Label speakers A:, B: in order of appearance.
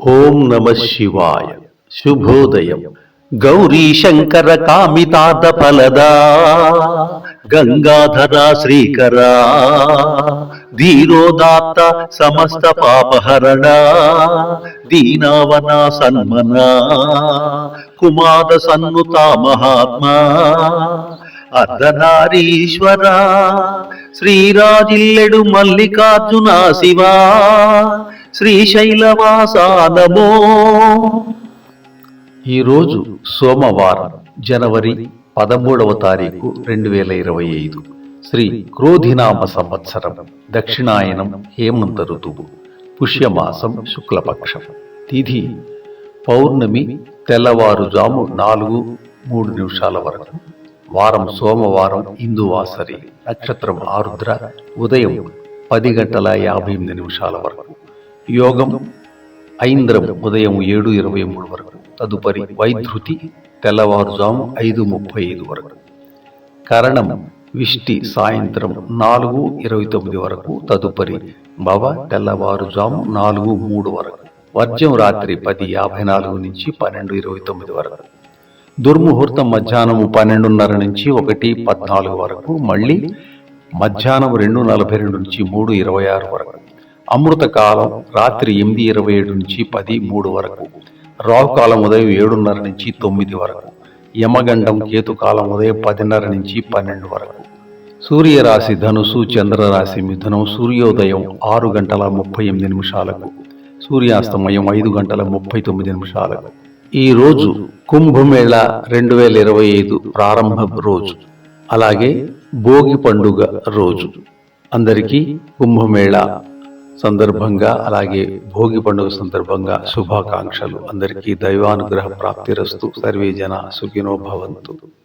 A: ఓం నమ శివాయ. శుభోదయం. గౌరీ శంకర కామితాత ఫలదా గంగాధర శ్రీకర. ధీరోదాత్త సమస్త పాపహరణ. దీనావన సన్మన. కుమార సన్నుత మహాత్మా. అర్ధనారీశ్వర. శ్రీరాజిల్లెడు మల్లికార్జున శివా. శ్రీశైలవాసానమో. ఈరోజు సోమవారం జనవరి పదమూడవ తారీఖు రెండు వేల ఇరవై ఐదు. శ్రీ క్రోధినామ సంవత్సరం దక్షిణాయనం హేమంత ఋతువు పుష్యమాసం శుక్లపక్షం. తిథి పౌర్ణమి తెల్లవారుజాము నాలుగు మూడు నిమిషాల వరకు. వారం సోమవారం ఇందువాసరి నక్షత్రం ఆరుద్ర ఉదయం పది గంటల యాభై ఎనిమిది నిమిషాల వరకు. యోగం ఐంద్రం ఉదయం ఏడు ఇరవై మూడు వరకు. తదుపరి వైధృతి తెల్లవారుజాము ఐదు ముప్పై ఐదు వరకు. కరణం విష్టి సాయంత్రం నాలుగు ఇరవై తొమ్మిది వరకు. తదుపరి భవ తెల్లవారుజాము నాలుగు మూడు వరకు. వర్జం రాత్రి పది యాభై నాలుగు నుంచి పన్నెండు ఇరవై తొమ్మిది వరకు. దుర్ముహూర్తం మధ్యాహ్నం పన్నెండున్నర నుంచి ఒకటి పద్నాలుగు వరకు. మళ్ళీ మధ్యాహ్నం రెండు నలభై రెండు నుంచి మూడు ఇరవై ఆరు వరకు. అమృత కాలం రాత్రి ఎనిమిది ఇరవై ఏడు నుంచి పది మూడు వరకు. రావు కాలం ఉదయం ఏడున్నర నుంచి తొమ్మిది వరకు. యమగండం కేతుకాలం ఉదయం పదిన్నర నుంచి పన్నెండు వరకు. సూర్యరాశి ధనుసు చంద్రరాశి మిథునం సూర్యోదయం ఆరు గంటల ముప్పై ఎనిమిది నిమిషాలకు. సూర్యాస్తమయం ఐదు గంటల ముప్పై తొమ్మిది నిమిషాలకు. ఈ రోజు కుంభమేళ రెండు వేల ఇరవై ఐదు ప్రారంభ రోజు. అలాగే భోగి పండుగ రోజు. అందరికీ కుంభమేళ సందర్భంగా అలాగే భోగి పండుగ సందర్భంగా శుభాకాంక్షలు. అందరికీ దైవానుగ్రహ ప్రాప్తిరస్తు. సర్వే జన సుఖినో భవంతు.